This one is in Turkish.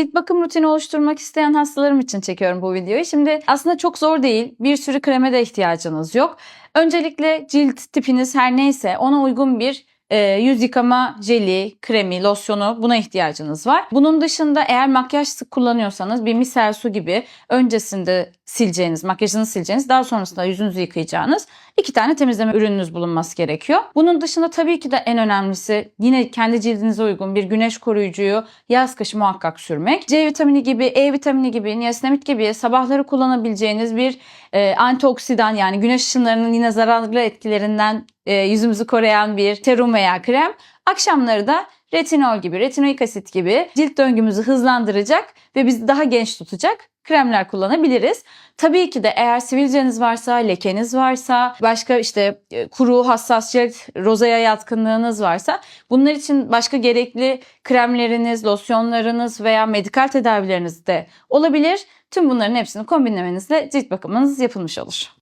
Cilt bakım rutini oluşturmak isteyen hastalarım için çekiyorum bu videoyu. Şimdi aslında çok zor değil. Bir sürü kreme de ihtiyacınız yok. Öncelikle cilt tipiniz her neyse ona uygun bir e, yüz yıkama jeli, kremi, losyonu buna ihtiyacınız var. Bunun dışında eğer makyaj sık kullanıyorsanız bir misel su gibi öncesinde sileceğiniz, makyajınızı sileceğiniz, daha sonrasında yüzünüzü yıkayacağınız iki tane temizleme ürününüz bulunması gerekiyor. Bunun dışında tabii ki de en önemlisi yine kendi cildinize uygun bir güneş koruyucuyu yaz kış muhakkak sürmek. C vitamini gibi, E vitamini gibi, niasinamid gibi sabahları kullanabileceğiniz bir e, antioksidan yani güneş ışınlarının yine zararlı etkilerinden e, yüzümüzü koruyan bir serum veya krem. Akşamları da retinol gibi, retinoik asit gibi cilt döngümüzü hızlandıracak ve bizi daha genç tutacak kremler kullanabiliriz. Tabii ki de eğer sivilceniz varsa, lekeniz varsa, başka işte e, kuru, hassas cilt, rozaya yatkınlığınız varsa bunlar için başka gerekli kremleriniz, losyonlarınız veya medikal tedavileriniz de olabilir. Tüm bunların hepsini kombinlemenizle cilt bakımınız yapılmış olur.